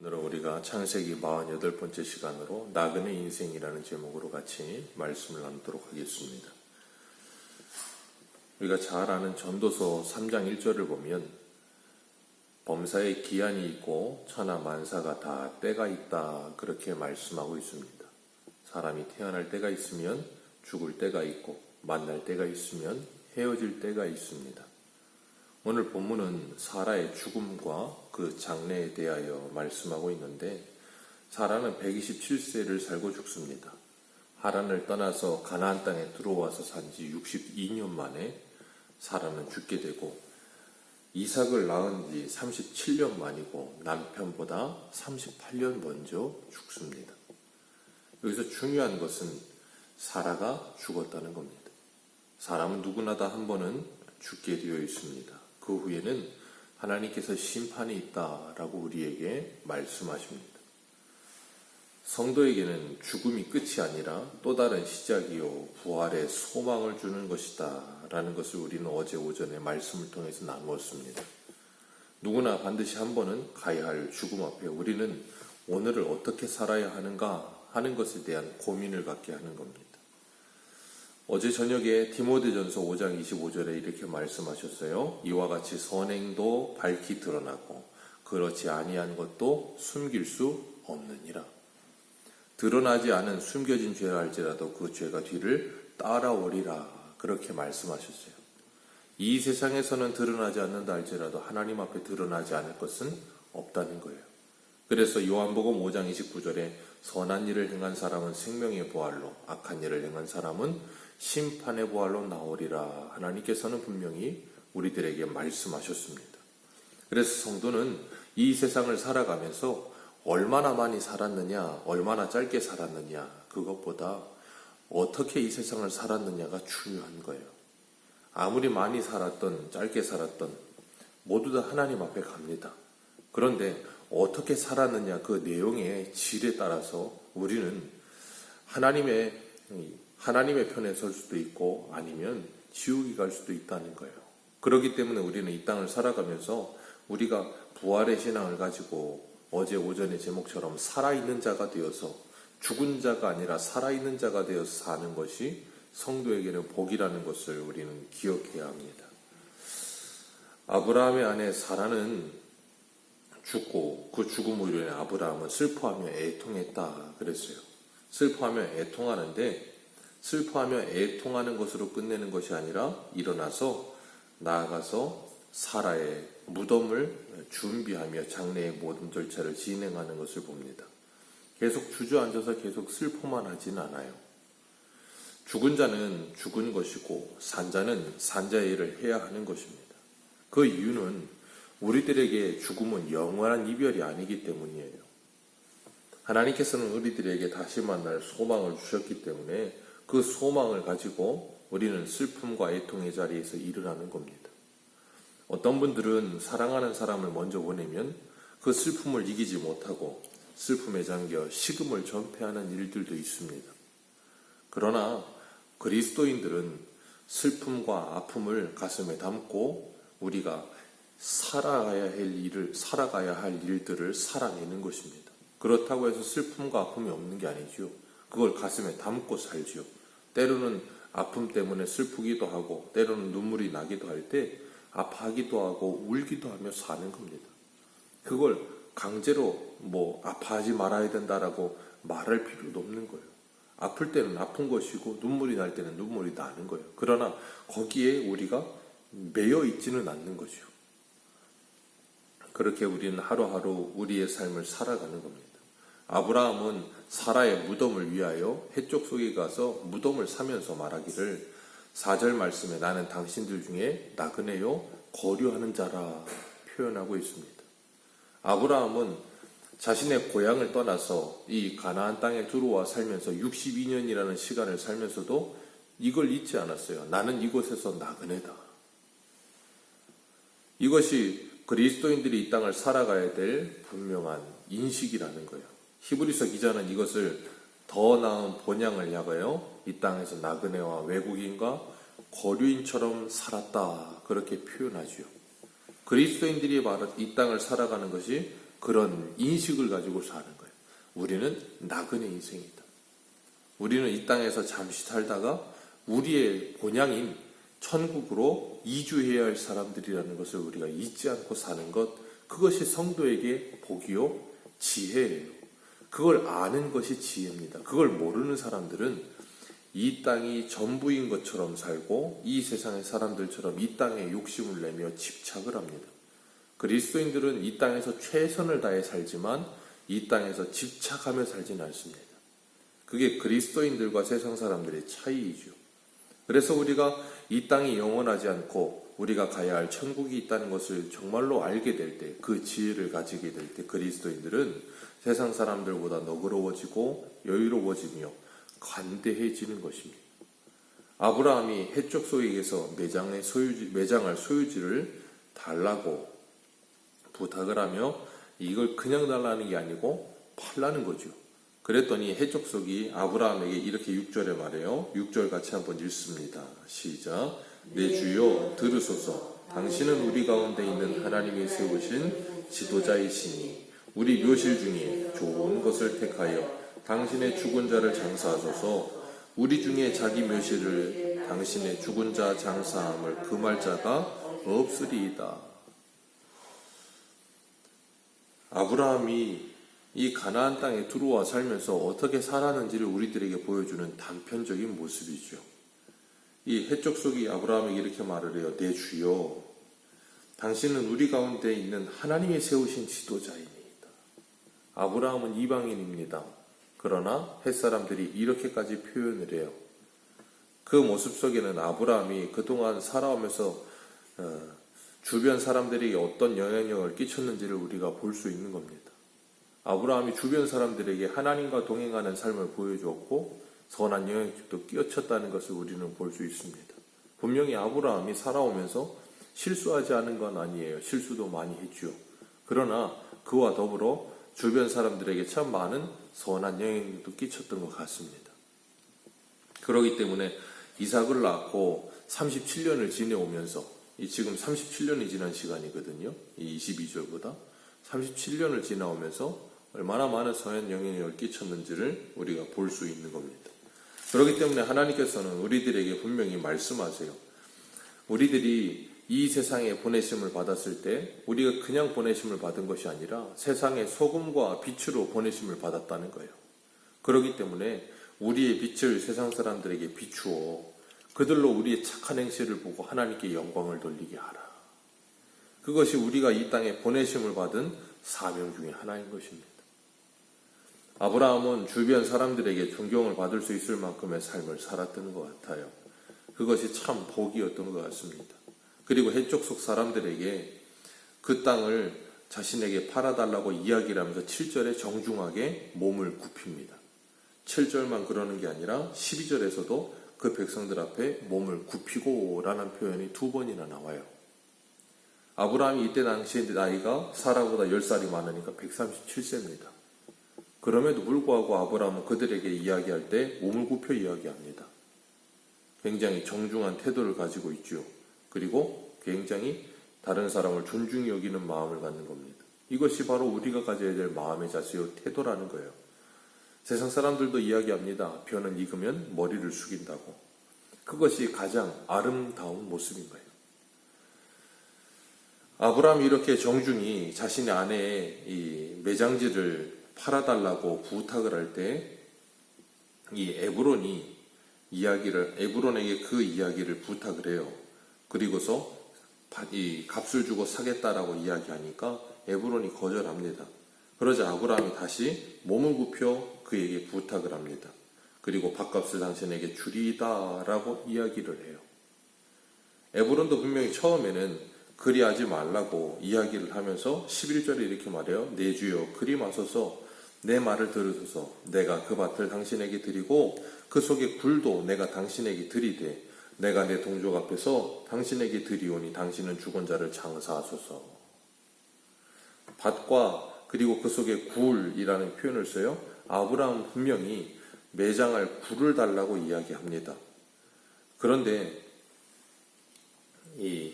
오늘은 우리가 창세기 48번째 시간으로 나그네 인생이라는 제목으로 같이 말씀을 나누도록 하겠습니다. 우리가 잘 아는 전도서 3장 1절을 보면 범사에 기한이 있고 천하 만사가 다 때가 있다 그렇게 말씀하고 있습니다. 사람이 태어날 때가 있으면 죽을 때가 있고 만날 때가 있으면 헤어질 때가 있습니다. 오늘 본문은 사라의 죽음과 그 장래에 대하여 말씀하고 있는데 사라는 127세를 살고 죽습니다. 하란을 떠나서 가나안 땅에 들어와서 산 지 62년 만에 사라는 죽게 되고 이삭을 낳은 지 37년 만이고 남편보다 38년 먼저 죽습니다. 여기서 중요한 것은 사라가 죽었다는 겁니다. 사람은 누구나 다 한 번은 죽게 되어 있습니다. 그 후에는 하나님께서 심판이 있다라고 우리에게 말씀하십니다. 성도에게는 죽음이 끝이 아니라 또 다른 시작이요 부활의 소망을 주는 것이다라는 것을 우리는 어제 오전에 말씀을 통해서 나누었습니다. 누구나 반드시 한 번은 가야 할 죽음 앞에 우리는 오늘을 어떻게 살아야 하는가 하는 것에 대한 고민을 갖게 하는 겁니다. 어제 저녁에 디모데전서 5장 25절에 이렇게 말씀하셨어요. 이와 같이 선행도 밝히 드러나고 그렇지 아니한 것도 숨길 수 없느니라. 드러나지 않은 숨겨진 죄라 할지라도 그 죄가 뒤를 따라오리라. 그렇게 말씀하셨어요. 이 세상에서는 드러나지 않는다 할지라도 하나님 앞에 드러나지 않을 것은 없다는 거예요. 그래서 요한복음 5장 29절에 선한 일을 행한 사람은 생명의 보활로 악한 일을 행한 사람은 심판의 보활로 나오리라 하나님께서는 분명히 우리들에게 말씀하셨습니다. 그래서 성도는 이 세상을 살아가면서 얼마나 많이 살았느냐, 얼마나 짧게 살았느냐, 그것보다 어떻게 이 세상을 살았느냐가 중요한 거예요. 아무리 많이 살았던, 짧게 살았던, 모두 다 하나님 앞에 갑니다. 그런데 어떻게 살았느냐, 그 내용의 질에 따라서 우리는 하나님의 하나님의 편에 설 수도 있고 아니면 지옥이 갈 수도 있다는 거예요. 그렇기 때문에 우리는 이 땅을 살아가면서 우리가 부활의 신앙을 가지고 어제 오전의 제목처럼 살아있는 자가 되어서 죽은 자가 아니라 살아있는 자가 되어서 사는 것이 성도에게는 복이라는 것을 우리는 기억해야 합니다. 아브라함의 아내 사라는 죽고 그 죽음으로 인해 아브라함은 슬퍼하며 애통했다 그랬어요. 슬퍼하며 애통하는데 슬퍼하며 애통하는 것으로 끝내는 것이 아니라 일어나서 나아가서 사라의 무덤을 준비하며 장례의 모든 절차를 진행하는 것을 봅니다. 계속 주저앉아서 계속 슬퍼만 하진 않아요. 죽은 자는 죽은 것이고 산 자는 산 자의 일을 해야 하는 것입니다. 그 이유는 우리들에게 죽음은 영원한 이별이 아니기 때문이에요. 하나님께서는 우리들에게 다시 만날 소망을 주셨기 때문에 그 소망을 가지고 우리는 슬픔과 애통의 자리에서 일어나는 겁니다. 어떤 분들은 사랑하는 사람을 먼저 보내면 그 슬픔을 이기지 못하고 슬픔에 잠겨 식음을 전폐하는 일들도 있습니다. 그러나 그리스도인들은 슬픔과 아픔을 가슴에 담고 우리가 살아가야 할 일을 살아가야 할 일들을 살아내는 것입니다. 그렇다고 해서 슬픔과 아픔이 없는 게 아니지요. 그걸 가슴에 담고 살지요. 때로는 아픔 때문에 슬프기도 하고 때로는 눈물이 나기도 할 때 아파하기도 하고 울기도 하며 사는 겁니다. 그걸 강제로 뭐 아파하지 말아야 된다라고 말할 필요도 없는 거예요. 아플 때는 아픈 것이고 눈물이 날 때는 눈물이 나는 거예요. 그러나 거기에 우리가 매여 있지는 않는 거죠. 그렇게 우리는 하루하루 우리의 삶을 살아가는 겁니다. 아브라함은 사라의 무덤을 위하여 해쪽 속에 가서 무덤을 사면서 말하기를 4절 말씀에 나는 당신들 중에 나그네요 거류하는 자라 표현하고 있습니다. 아브라함은 자신의 고향을 떠나서 이 가나안 땅에 들어와 살면서 62년이라는 시간을 살면서도 이걸 잊지 않았어요. 나는 이곳에서 나그네다. 이것이 그리스도인들이 이 땅을 살아가야 될 분명한 인식이라는 거예요. 히브리서 기자는 이것을 더 나은 본향을 향하여 이 땅에서 나그네와 외국인과 거류인처럼 살았다 그렇게 표현하지요. 그리스도인들이 이 땅을 살아가는 것이 그런 인식을 가지고 사는 거예요. 우리는 나그네 인생이다. 우리는 이 땅에서 잠시 살다가 우리의 본향인 천국으로 이주해야 할 사람들이라는 것을 우리가 잊지 않고 사는 것, 그것이 성도에게 복이요, 지혜예요. 그걸 아는 것이 지혜입니다. 그걸 모르는 사람들은 이 땅이 전부인 것처럼 살고 이 세상의 사람들처럼 이 땅에 욕심을 내며 집착을 합니다. 그리스도인들은 이 땅에서 최선을 다해 살지만 이 땅에서 집착하며 살지는 않습니다. 그게 그리스도인들과 세상 사람들의 차이이죠. 그래서 우리가 이 땅이 영원하지 않고 우리가 가야 할 천국이 있다는 것을 정말로 알게 될 때, 그 지혜를 가지게 될 때 그리스도인들은 세상 사람들보다 너그러워지고 여유로워지며 관대해지는 것입니다. 아브라함이 해쪽 소에게서 매장의 소유지, 매장할 소유지를 달라고 부탁을 하며 이걸 그냥 달라는 게 아니고 팔라는 거죠. 그랬더니 해족속이 아브라함에게 이렇게 6절에 말해요. 6절 같이 한번 읽습니다. 시작. 내 주여 들으소서. 당신은 우리 가운데 있는 하나님이 세우신 지도자이시니 우리 묘실 중에 좋은 것을 택하여 당신의 죽은 자를 장사하소서. 우리 중에 자기 묘실을 당신의 죽은 자 장사함을 금할 자가 없으리이다. 아브라함이 이 가나안 땅에 들어와 살면서 어떻게 살았는지를 우리들에게 보여주는 단편적인 모습이죠. 이 해적 속이 아브라함에게 이렇게 말을 해요. 내 주여, 당신은 우리 가운데 있는 하나님이 세우신 지도자입니다. 아브라함은 이방인입니다. 그러나 햇사람들이 이렇게까지 표현을 해요. 그 모습 속에는 아브라함이 그동안 살아오면서 어, 주변 사람들에게 어떤 영향력을 끼쳤는지를 우리가 볼 수 있는 겁니다. 아브라함이 주변 사람들에게 하나님과 동행하는 삶을 보여주었고 선한 영향력도 끼얹혔다는 것을 우리는 볼 수 있습니다. 분명히 아브라함이 살아오면서 실수하지 않은 건 아니에요. 실수도 많이 했죠. 그러나 그와 더불어 주변 사람들에게 참 많은 선한 영향력도 끼쳤던 것 같습니다. 그러기 때문에 이삭을 낳고 37년을 지내오면서 이 지금 37년이 지난 시간이거든요. 이 22절보다 37년을 지나오면서 얼마나 많은 선한 영향력을 끼쳤는지를 우리가 볼 수 있는 겁니다. 그렇기 때문에 하나님께서는 우리들에게 분명히 말씀하세요. 우리들이 이 세상에 보내심을 받았을 때 우리가 그냥 보내심을 받은 것이 아니라 세상의 소금과 빛으로 보내심을 받았다는 거예요. 그렇기 때문에 우리의 빛을 세상 사람들에게 비추어 그들로 우리의 착한 행실을 보고 하나님께 영광을 돌리게 하라. 그것이 우리가 이 땅에 보내심을 받은 사명 중의 하나인 것입니다. 아브라함은 주변 사람들에게 존경을 받을 수 있을 만큼의 삶을 살았던 것 같아요. 그것이 참 복이었던 것 같습니다. 그리고 해쪽 속 사람들에게 그 땅을 자신에게 팔아달라고 이야기를 하면서 7절에 정중하게 몸을 굽힙니다. 7절만 그러는 게 아니라 12절에서도 그 백성들 앞에 몸을 굽히고 라는 표현이 두 번이나 나와요. 아브라함이 이때 당시에 나이가 사라보다 10살이 많으니까 137세입니다. 그럼에도 불구하고 아브라함은 그들에게 이야기할 때 몸을 굽혀 이야기합니다. 굉장히 정중한 태도를 가지고 있죠. 그리고 굉장히 다른 사람을 존중히 여기는 마음을 갖는 겁니다. 이것이 바로 우리가 가져야 될 마음의 자세요 태도라는 거예요. 세상 사람들도 이야기합니다. 벼는 익으면 머리를 숙인다고. 그것이 가장 아름다운 모습인 거예요. 아브라함이 이렇게 정중히 자신의 아내의 이 매장지를 팔아달라고 부탁을 할 때 이 에브론이 이야기를 에브론에게 그 이야기를 부탁을 해요. 그리고서 이 값을 주고 사겠다라고 이야기하니까 에브론이 거절합니다. 그러자 아브라함이 다시 몸을 굽혀 그에게 부탁을 합니다. 그리고 밥값을 당신에게 주리다라고 이야기를 해요. 에브론도 분명히 처음에는 그리하지 말라고 이야기를 하면서 11절에 이렇게 말해요. 내 주여 그리 마소서 내 말을 들으소서 내가 그 밭을 당신에게 드리고 그 속에 굴도 내가 당신에게 드리되 내가 내 동족 앞에서 당신에게 드리오니 당신은 죽은 자를 장사하소서 밭과 그리고 그 속에 굴이라는 표현을 써요. 아브라함 분명히 매장할 굴을 달라고 이야기합니다. 그런데 이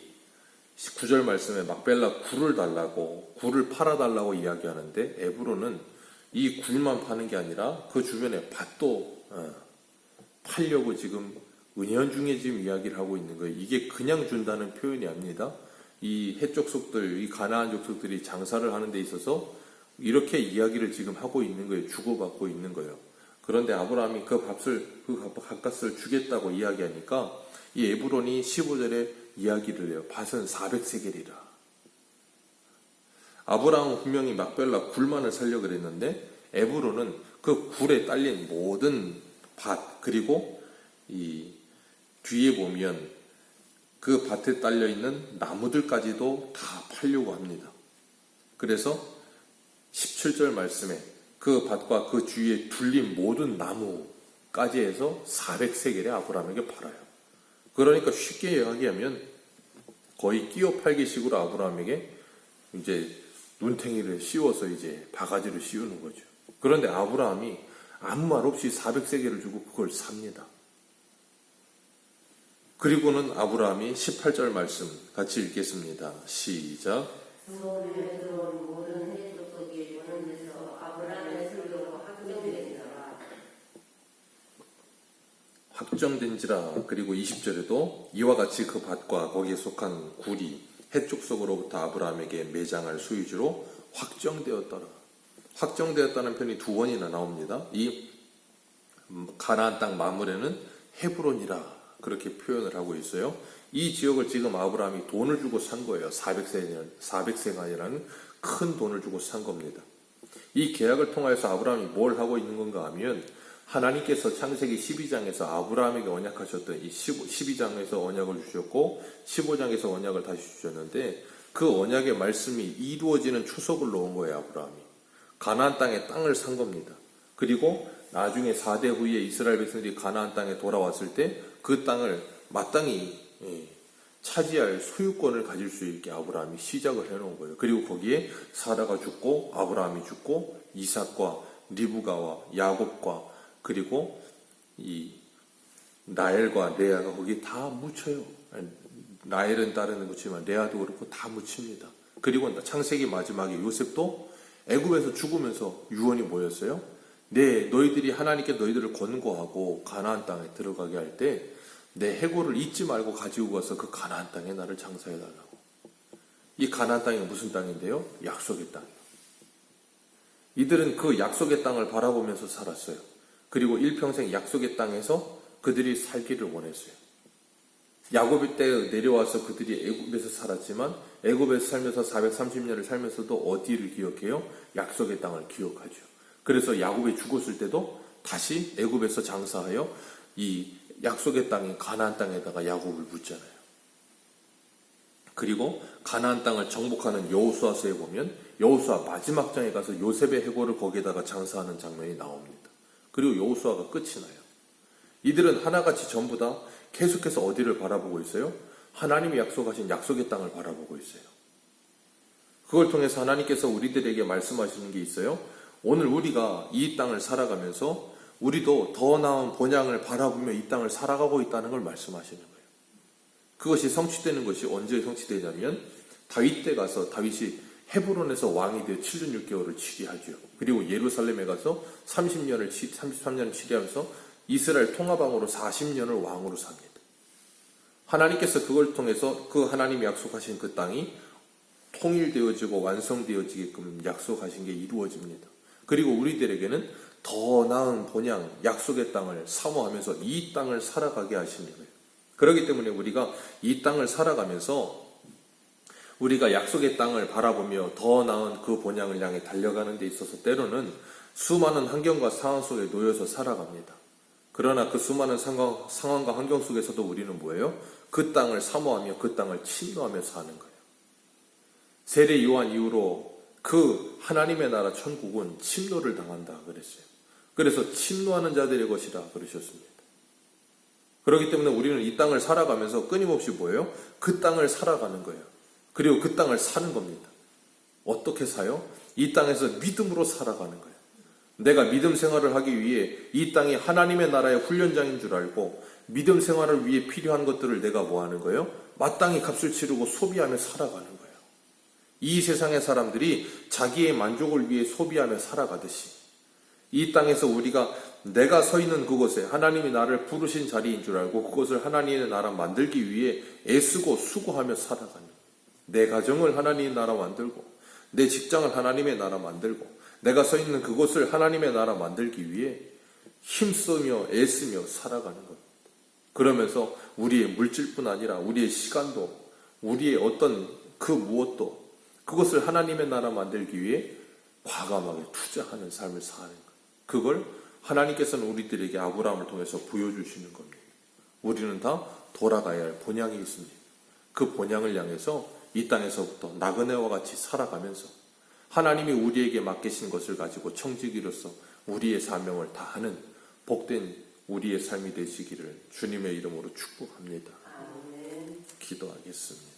9절 말씀에 막벨라 굴을 달라고 굴을 팔아 달라고 이야기하는데 에브로는 이 굴만 파는 게 아니라 그 주변에 밭도 어, 팔려고 지금 은연 중에 지금 이야기를 하고 있는 거예요. 이게 그냥 준다는 표현이 아닙니다. 이 해족속들, 이 가나안 족속들이 장사를 하는 데 있어서 이렇게 이야기를 지금 하고 있는 거예요. 주고받고 있는 거예요. 그런데 아브라함이 그 값을 그 값값을 주겠다고 이야기하니까 이 에브론이 15절에 이야기를 해요. 밭은 400세겔이라. 아브라함은 분명히 막벨라 굴만을 살려 그랬는데 에브론은 그 굴에 딸린 모든 밭 그리고 이 뒤에 보면 그 밭에 딸려 있는 나무들까지도 다 팔려고 합니다. 그래서 17절 말씀에 그 밭과 그 주위에 둘린 모든 나무까지 해서 400세겔에 아브라함에게 팔아요. 그러니까 쉽게 이야기하면 거의 끼어 팔기 식으로 아브라함에게 이제 눈탱이를 씌워서 이제 바가지를 씌우는 거죠. 그런데 아브라함이 아무 말 없이 400세겔을 주고 그걸 삽니다. 그리고는 아브라함이 18절 말씀 같이 읽겠습니다. 시작. 확정된지라 그리고 20절에도 이와 같이 그 밭과 거기에 속한 굴이 해쪽 속으로부터 아브라함에게 매장할 소유주로 확정되었더라. 확정되었다는 편이 두 번이나 나옵니다. 이 가나안 땅 마물에는 헤브론이라 그렇게 표현을 하고 있어요. 이 지역을 지금 아브라함이 돈을 주고 산 거예요. 400세간, 400세간이라는 큰 돈을 주고 산 겁니다. 이 계약을 통하여서 아브라함이 뭘 하고 있는 건가 하면 하나님께서 창세기 12장에서 아브라함에게 언약하셨던 이 12장에서 언약을 주셨고 15장에서 언약을 다시 주셨는데 그 언약의 말씀이 이루어지는 추석을 놓은 거예요 아브라함이 가나안 땅에 땅을 산 겁니다 그리고 나중에 4대 후에 이스라엘 백성들이 가나안 땅에 돌아왔을 때 그 땅을 마땅히 예, 차지할 소유권을 가질 수 있게 아브라함이 시작을 해놓은 거예요. 그리고 거기에 사라가 죽고 아브라함이 죽고 이삭과 리브가와 야곱과 그리고 이 나엘과 레아가 거기 다 묻혀요. 나엘은 따르는 묻지만 레아도 그렇고 다 묻힙니다. 그리고 창세기 마지막에 요셉도 애굽에서 죽으면서 유언이 뭐였어요? 네, 너희들이 하나님께 너희들을 권고하고 가나안 땅에 들어가게 할 때 내 해고를 잊지 말고 가지고 가서 그 가나안 땅에 나를 장사해 달라고. 이 가나안 땅이 무슨 땅인데요? 약속의 땅이에요. 이들은 그 약속의 땅을 바라보면서 살았어요. 그리고 일평생 약속의 땅에서 그들이 살기를 원했어요. 야곱의 때 내려와서 그들이 애굽에서 살았지만 애굽에서 살면서 430년을 살면서도 어디를 기억해요? 약속의 땅을 기억하죠. 그래서 야곱이 죽었을 때도 다시 애굽에서 장사하여 이 약속의 땅인 가나안 땅에다가 야곱을 묻잖아요. 그리고 가나안 땅을 정복하는 여호수아서에 보면 여호수아 마지막 장에 가서 요셉의 해고를 거기에다가 장사하는 장면이 나옵니다. 그리고 여호수아가 끝이 나요. 이들은 하나같이 전부 다 계속해서 어디를 바라보고 있어요? 하나님이 약속하신 약속의 땅을 바라보고 있어요. 그걸 통해서 하나님께서 우리들에게 말씀하시는 게 있어요. 오늘 우리가 이 땅을 살아가면서 우리도 더 나은 본향을 바라보며 이 땅을 살아가고 있다는 걸 말씀하시는 거예요. 그것이 성취되는 것이 언제 성취되냐면 다윗 때 가서 다윗이 헤브론에서 왕이 되어 7년 6개월을 치리하죠. 그리고 예루살렘에 가서 30년을 33년을 치리하면서 이스라엘 통합왕으로 40년을 왕으로 삽니다. 하나님께서 그걸 통해서 그 하나님이 약속하신 그 땅이 통일되어지고 완성되어지게끔 약속하신 게 이루어집니다. 그리고 우리들에게는 더 나은 본향, 약속의 땅을 사모하면서 이 땅을 살아가게 하시는 거예요. 그렇기 때문에 우리가 이 땅을 살아가면서 우리가 약속의 땅을 바라보며 더 나은 그 본향을 향해 달려가는 데 있어서 때로는 수많은 환경과 상황 속에 놓여서 살아갑니다. 그러나 그 수많은 상황, 상황과 환경 속에서도 우리는 뭐예요? 그 땅을 사모하며 그 땅을 침노하며 사는 거예요. 세례 요한 이후로 그 하나님의 나라 천국은 침노를 당한다 그랬어요. 그래서 침노하는 자들의 것이다 그러셨습니다. 그렇기 때문에 우리는 이 땅을 살아가면서 끊임없이 뭐예요? 그 땅을 살아가는 거예요. 그리고 그 땅을 사는 겁니다. 어떻게 사요? 이 땅에서 믿음으로 살아가는 거예요. 내가 믿음 생활을 하기 위해 이 땅이 하나님의 나라의 훈련장인 줄 알고 믿음 생활을 위해 필요한 것들을 내가 뭐 하는 거예요? 마땅히 값을 치르고 소비하며 살아가는 거예요. 이 세상의 사람들이 자기의 만족을 위해 소비하며 살아가듯이 이 땅에서 우리가 내가 서 있는 그곳에 하나님이 나를 부르신 자리인 줄 알고 그것을 하나님의 나라 만들기 위해 애쓰고 수고하며 살아가는 내 가정을 하나님의 나라 만들고 내 직장을 하나님의 나라 만들고 내가 서 있는 그곳을 하나님의 나라 만들기 위해 힘쓰며 애쓰며 살아가는 것. 그러면서 우리의 물질뿐 아니라 우리의 시간도 우리의 어떤 그 무엇도 그것을 하나님의 나라 만들기 위해 과감하게 투자하는 삶을 사는 것. 그걸 하나님께서는 우리들에게 아브라함을 통해서 보여주시는 겁니다. 우리는 다 돌아가야 할 본향이 있습니다. 그 본향을 향해서 이 땅에서부터 나그네와 같이 살아가면서 하나님이 우리에게 맡기신 것을 가지고 청지기로서 우리의 사명을 다하는 복된 우리의 삶이 되시기를 주님의 이름으로 축복합니다. 기도하겠습니다.